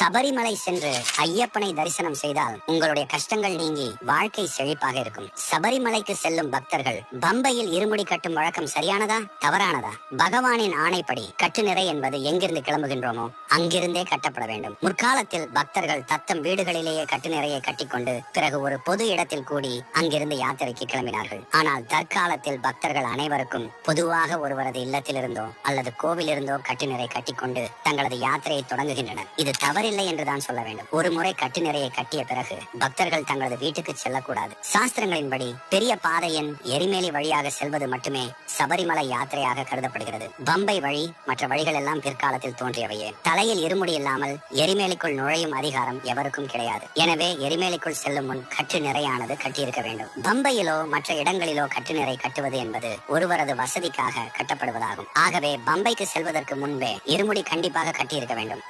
சபரிமலை சென்று ஐயப்பனை தரிசனம் செய்தால் உங்களுடைய கஷ்டங்கள் நீங்கி வாழ்க்கை செழிப்பாக இருக்கும். சபரிமலைக்கு செல்லும் பக்தர்கள் பம்பையில் இருமுடி கட்டும் வழக்கம் சரியானதா? தவறானதா? பகவானின் ஆணைப்படி கட்டுநிறை என்பது எங்கிருந்து கிளம்புகின்றோமோ அங்கிருந்தே கட்டப்பட வேண்டும். முற்காலத்தில் பக்தர்கள் தத்தம் வீடுகளிலேயே கட்டுநிறையை கட்டிக்கொண்டு பிறகு ஒரு பொது இடத்தில் கூடி அங்கிருந்து யாத்திரைக்கு கிளம்பினார்கள். ஆனால் தற்காலத்தில் பக்தர்கள் அனைவருக்கும் பொதுவாக ஒருவரது இல்லத்திலிருந்தோ அல்லது கோவிலிருந்தோ கட்டுநிறை கட்டிக்கொண்டு தங்களது யாத்திரையை தொடங்குகின்றனர். இது தவறு இல்லை என்றுதான் சொல்ல வேண்டும். ஒரு முறை கட்டுநிறையை கட்டிய பிறகு பக்தர்கள் தங்களது வீட்டுக்கு செல்லக்கூடாது. சாஸ்திரங்களின்படி பெரிய பாதையின் எரிமேலி வழியாக செல்வது மட்டுமே சபரிமலை யாத்திரையாக கருதப்படுகிறது. பம்பை வழி மற்ற வழிகள் எல்லாம் பிற்காலத்தில் தோன்றியவையே. தலையில் இருமுடி இல்லாமல் எரிமேலிக்குள் நுழையும் அதிகாரம் எவருக்கும் கிடையாது. எனவே எரிமேலிக்குள் செல்லும் முன் கட்டு நிறையானது கட்டியிருக்க வேண்டும். பம்பையிலோ மற்ற இடங்களிலோ கட்டு நிறை கட்டுவது என்பது ஒருவரது வசதிக்காக கட்டப்படுவதாகும். ஆகவே பம்பைக்கு செல்வதற்கு முன்பே இருமுடி கண்டிப்பாக கட்டியிருக்க வேண்டும்.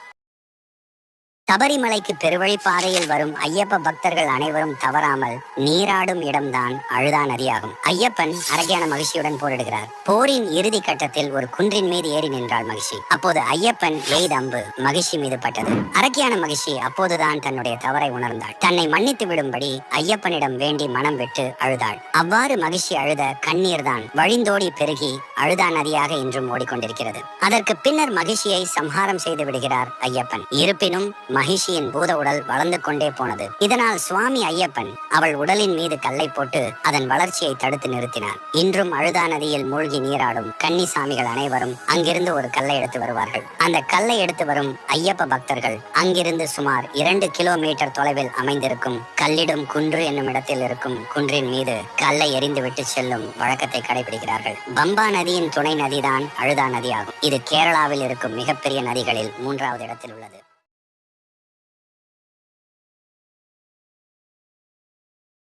சபரிமலைக்கு பெருவழிப்பாதையில் வரும் ஐயப்ப பக்தர்கள் அனைவரும் தவறாமல் நீராடும் இடம்தான் அழுதா நதியாகும். ஐயப்பன் அரகியான மகிழ்ச்சியுடன் போரிடுகிறார். போரின் இறுதி கட்டத்தில் ஒரு குன்றின் மீது ஏறி நின்றாள் மகிழ்ச்சி. அப்போது ஐயப்பன் எய்த அம்பு மகிழ்ச்சி மீது பட்டது. அரக்கியான மகிழ்ச்சி அப்போதுதான் தன்னுடைய தவறை உணர்ந்தாள். தன்னை மன்னித்து விடும்படி ஐயப்பனிடம் வேண்டி மனம் விட்டு அழுதாள். அவ்வாறு மகிழ்ச்சி அழுத கண்ணீர் தான் வழிந்தோடி பெருகி அழுதா நதியாக இன்றும் ஓடிக்கொண்டிருக்கிறது. அதற்கு பின்னர் மகிழ்ச்சியை சம்ஹாரம் செய்து விடுகிறார் ஐயப்பன். இருப்பினும் மகிஷியின் பூத உடல் வளர்ந்து கொண்டே போனது. இதனால் சுவாமி ஐயப்பன் அவள் உடலின் மீது கல்லை போட்டு அதன் வளர்ச்சியை தடுத்து நிறுத்தினார் இன்றும் அழுதா நதியில் மூழ்கி நீராடும் கன்னிசாமிகள் அனைவரும் அங்கிருந்து ஒரு கல்லை எடுத்து வருவார்கள். அந்த கல்லை எடுத்து வரும் ஐயப்ப பக்தர்கள் அங்கிருந்து சுமார் இரண்டு கிலோமீட்டர் தொலைவில் அமைந்திருக்கும் கல்லிடும் குன்று என்னும் இடத்தில் இருக்கும் குன்றின் மீது கல்லை எறிந்துவிட்டு செல்லும் வழக்கத்தை கடைபிடிக்கிறார்கள். பம்பா நதியின் துணை நதிதான் அழுதா நதி ஆகும் இது கேரளாவில் இருக்கும் மிகப்பெரிய நதிகளில் மூன்றாவது இடத்தில் உள்ளது.